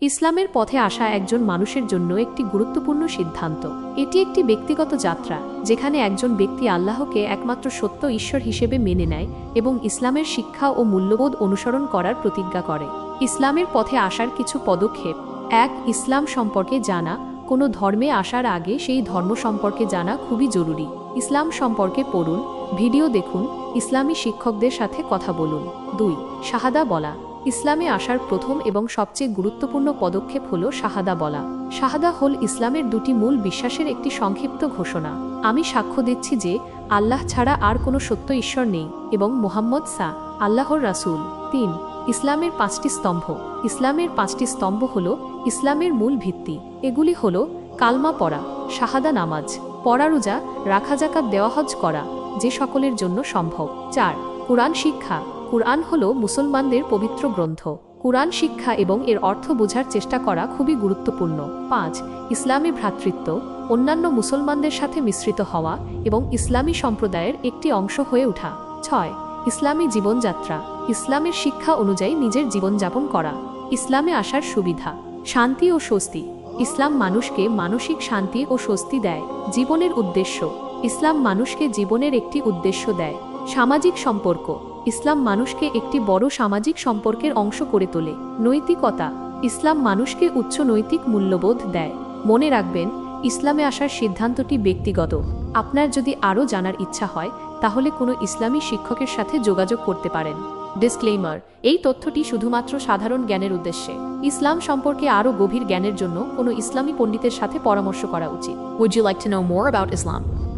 ইসলামের পথে আসা একজন মানুষের জন্য একটি গুরুত্বপূর্ণ সিদ্ধান্ত। এটি একটি ব্যক্তিগত যাত্রা, যেখানে একজন ব্যক্তি আল্লাহকে একমাত্র সত্য ঈশ্বর হিসেবে মেনে নেয় এবং ইসলামের শিক্ষা ও মূল্যবোধ অনুসরণ করার প্রতিজ্ঞা করে। ইসলামের পথে আসার কিছু পদক্ষেপ। এক, ইসলাম সম্পর্কে জানা। কোনো ধর্মে আসার আগে সেই ধর্ম সম্পর্কে জানা খুবই জরুরি। ইসলাম সম্পর্কে পড়ুন, ভিডিও দেখুন, ইসলামী শিক্ষকদের সাথে কথা বলুন। দুই, শাহাদা বলা। ইসলামে আসার প্রথম এবং সবচেয়ে গুরুত্বপূর্ণ পদক্ষেপ হল শাহাদা বলা। শাহাদা হল ইসলামের দুটি মূল বিশ্বাসের একটি সংক্ষিপ্ত ঘোষণা। আমি সাক্ষ্য দিচ্ছি যে, আল্লাহ ছাড়া আর কোনো সত্য ঈশ্বর নেই এবং মোহাম্মদ সা, আল্লাহর রাসূল। তিন, ইসলামের পাঁচটি স্তম্ভ। ইসলামের পাঁচটি স্তম্ভ হল ইসলামের মূল ভিত্তি। এগুলি হল কালমা পড়া, শাহাদা নামাজ, পড়া রোজা, রাখা জাকাত দেওয়া হজ করা, যে সকলের জন্য সম্ভব। চার, কোরআন শিক্ষা। কুরআন হল মুসলমানদের পবিত্র গ্রন্থ। কুরআন শিক্ষা এবং এর অর্থ বোঝার চেষ্টা করা খুবই গুরুত্বপূর্ণ। পাঁচ, ইসলামী ভ্রাতৃত্ব, অন্যান্য মুসলমানদের সাথে মিশ্রিত হওয়া এবং ইসলামী সম্প্রদায়ের একটি অংশ হয়ে ওঠা। ছয়, ইসলামী জীবনযাত্রা, ইসলামের শিক্ষা অনুযায়ী নিজের জীবনযাপন করা। ইসলামে আসার সুবিধা, শান্তি ও স্বস্তি। ইসলাম মানুষকে মানসিক শান্তি ও স্বস্তি দেয়, জীবনের উদ্দেশ্য। ইসলাম মানুষকে জীবনের একটি উদ্দেশ্য দেয়, সামাজিক সম্পর্ক। ইসলাম মানুষকে একটি বড় সামাজিক সম্পর্কের অংশ করে তোলে। নৈতিকতা, ইসলাম মানুষকে উচ্চ নৈতিক মূল্যবোধ দেয়। মনে রাখবেন, ইসলামে আসার সিদ্ধান্তটি ব্যক্তিগত। আপনার যদি আরও জানার ইচ্ছা হয়, তাহলে কোনো ইসলামী শিক্ষকের সাথে যোগাযোগ করতে পারেন। ডিসক্লেইমার, এই তথ্যটি শুধুমাত্র সাধারণ জ্ঞানের উদ্দেশ্যে। ইসলাম সম্পর্কে আরও গভীর জ্ঞানের জন্য কোনো ইসলামী পণ্ডিতের সাথে পরামর্শ করা উচিত। Would you like to know more about Islam?